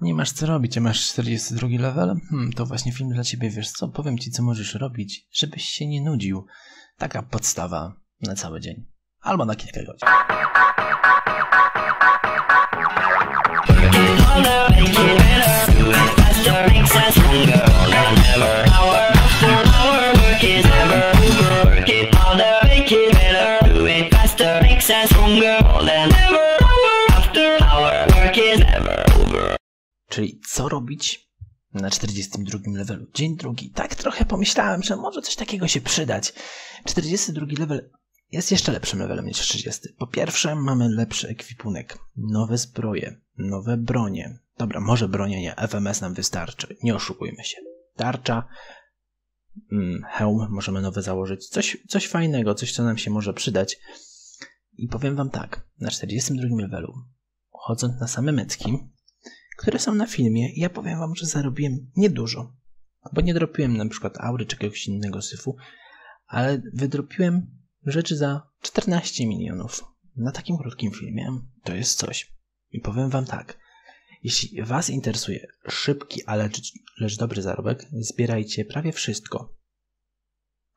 Nie masz co robić, a masz 42 level? Hmm, to właśnie film dla ciebie, wiesz co? Powiem ci, co możesz robić, żebyś się nie nudził. Taka podstawa na cały dzień. Albo na kilka godzin. Czyli co robić na 42 levelu? Dzień drugi. Tak trochę pomyślałem, że może coś takiego się przydać. 42 level jest jeszcze lepszym levelem niż 30. Po pierwsze, mamy lepszy ekwipunek, nowe zbroje, nowe bronie. Dobra, może bronie nie, FMS nam wystarczy, nie oszukujmy się. Tarcza, mm, hełm możemy nowe założyć, coś, coś fajnego, coś co nam się może przydać. I powiem wam tak, na 42 levelu, chodząc na same metki, które są na filmie, ja powiem wam, że zarobiłem niedużo. Bo nie dropiłem na przykład aury czy jakiegoś innego syfu, ale wydropiłem rzeczy za 14 milionów. Na takim krótkim filmie to jest coś. I powiem wam tak. Jeśli was interesuje szybki, ale lecz dobry zarobek, zbierajcie prawie wszystko.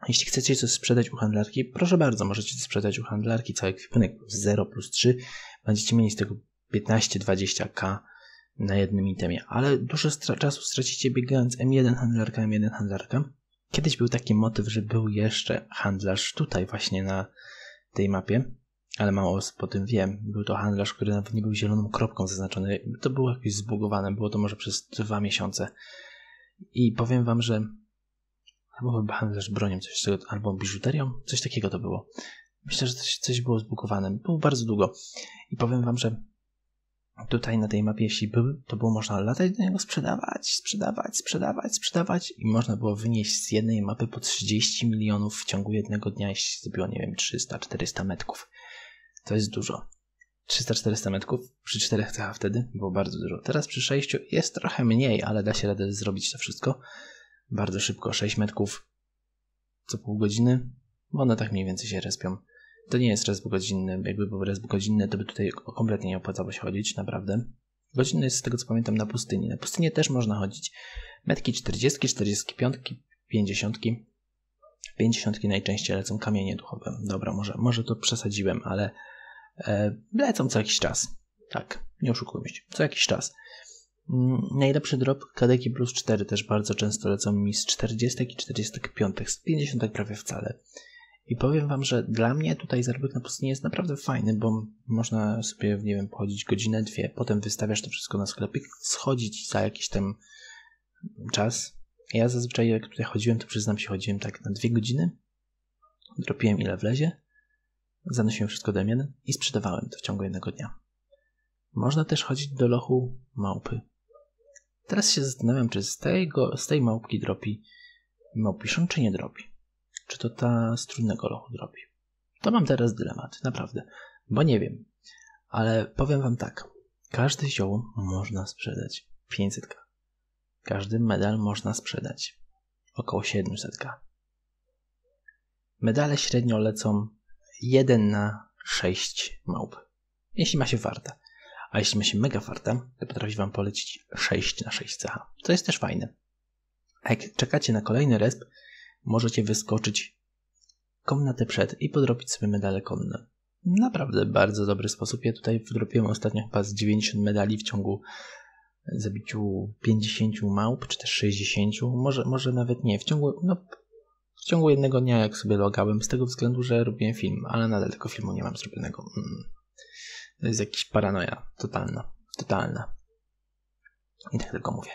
Jeśli chcecie coś sprzedać u handlarki, proszę bardzo, możecie sprzedać u handlarki. Cały ekwipunek 0 plus 3. Będziecie mieli z tego 15-20k na jednym itemie, ale dużo stra- czasu stracicie biegając M1 handlarka, M1 handlarka. Kiedyś był taki motyw, że był jeszcze handlarz tutaj właśnie na tej mapie, ale mało osób po tym wiem. Był to handlarz, który nawet nie był zieloną kropką zaznaczony. To było jakieś zbugowane, było to może przez dwa miesiące. I powiem wam, że albo chyba handlarz bronią, coś tego, albo biżuterią, coś takiego to było. Myślę, że coś, coś było zbugowane. Było bardzo długo. I powiem wam, że tutaj na tej mapie, jeśli był, to było można latać do niego, sprzedawać, sprzedawać, sprzedawać, sprzedawać i można było wynieść z jednej mapy po 30 milionów w ciągu jednego dnia, jeśli zrobiło, nie wiem, 300-400 metków. To jest dużo. 300-400 metków przy 4 CH wtedy było bardzo dużo. Teraz przy 6 jest trochę mniej, ale da się radę zrobić to wszystko bardzo szybko. 6 metków co pół godziny. One tak mniej więcej się respią. To nie jest resp godzinny. Jakby był resp godzinny, to by tutaj kompletnie nie opłacało się chodzić, naprawdę. Godzinny jest z tego co pamiętam na pustyni. Na pustyni też można chodzić. Metki 40, 45, 50. 50 najczęściej lecą kamienie duchowe. Dobra, może, może to przesadziłem, ale e, lecą co jakiś czas. Tak, nie oszukujmy się. Co jakiś czas. Mm, najlepszy drop kadeki plus 4 też bardzo często lecą mi z 40 i 45, z 50 prawie wcale. I powiem wam, że dla mnie tutaj zarobek na pustyni jest naprawdę fajny, bo można sobie, nie wiem, pochodzić godzinę, dwie, potem wystawiasz to wszystko na sklepik, schodzić za jakiś tam czas. Ja zazwyczaj jak tutaj chodziłem, to przyznam się, chodziłem tak na dwie godziny, dropiłem ile wlezie, zanosiłem wszystko do M1 i sprzedawałem to w ciągu jednego dnia. Można też chodzić do lochu małpy. Teraz się zastanawiam, czy z, tego, z tej małpki dropi małpiszon, czy nie dropi. Czy to ta z trudnego lochu dropi. To mam teraz dylemat, naprawdę, bo nie wiem. Ale powiem wam tak. Każde zioło można sprzedać 500k. Każdy medal można sprzedać około 700k. Medale średnio lecą 1 na 6 małp. Jeśli ma się warta. A jeśli ma się mega farta, to potrafi wam polecić 6 na 6 CH. To jest też fajne. A jak czekacie na kolejny resp, możecie wyskoczyć komnatę przed i podrobić sobie medale konne. Naprawdę bardzo dobry sposób. Ja tutaj wdropiłem ostatnio chyba z 90 medali w ciągu zabiciu 50 małp, czy też 60. Może, może nawet nie. W ciągu, no, w ciągu jednego dnia, jak sobie logałem, z tego względu, że robiłem film, ale nadal tego filmu nie mam zrobionego. Mm. To jest jakaś paranoja totalna. Totalna. I tak tylko mówię.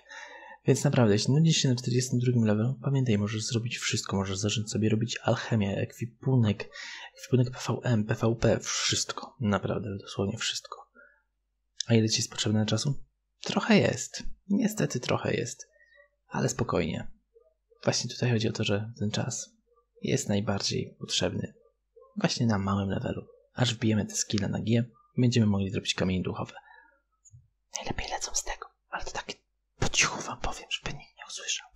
Więc naprawdę, jeśli nudzisz się na 42 levelu, pamiętaj, możesz zrobić wszystko. Możesz zacząć sobie robić alchemię, ekwipunek, ekwipunek PVM, PVP, wszystko. Naprawdę, dosłownie wszystko. A ile ci jest potrzebne czasu? Trochę jest. Niestety trochę jest. Ale spokojnie. Właśnie tutaj chodzi o to, że ten czas jest najbardziej potrzebny właśnie na małym levelu. Aż wbijemy te skille na G, będziemy mogli zrobić kamienie duchowe. Najlepiej lecą z tego, ale to tak po cichu wam powiem, żeby nikt nie usłyszał.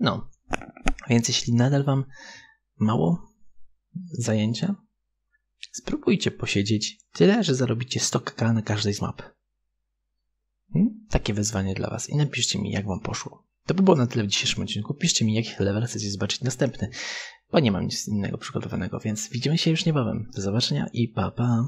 No, więc jeśli nadal wam mało zajęcia, spróbujcie posiedzieć tyle, że zarobicie 100 k na każdej z map. Hmm? takie wyzwanie dla Was i napiszcie mi, jak Wam poszło. To by było na tyle w dzisiejszym odcinku. Piszcie mi, jaki level chcecie zobaczyć następny, bo nie mam nic innego przygotowanego, więc widzimy się już niebawem. Do zobaczenia i pa pa!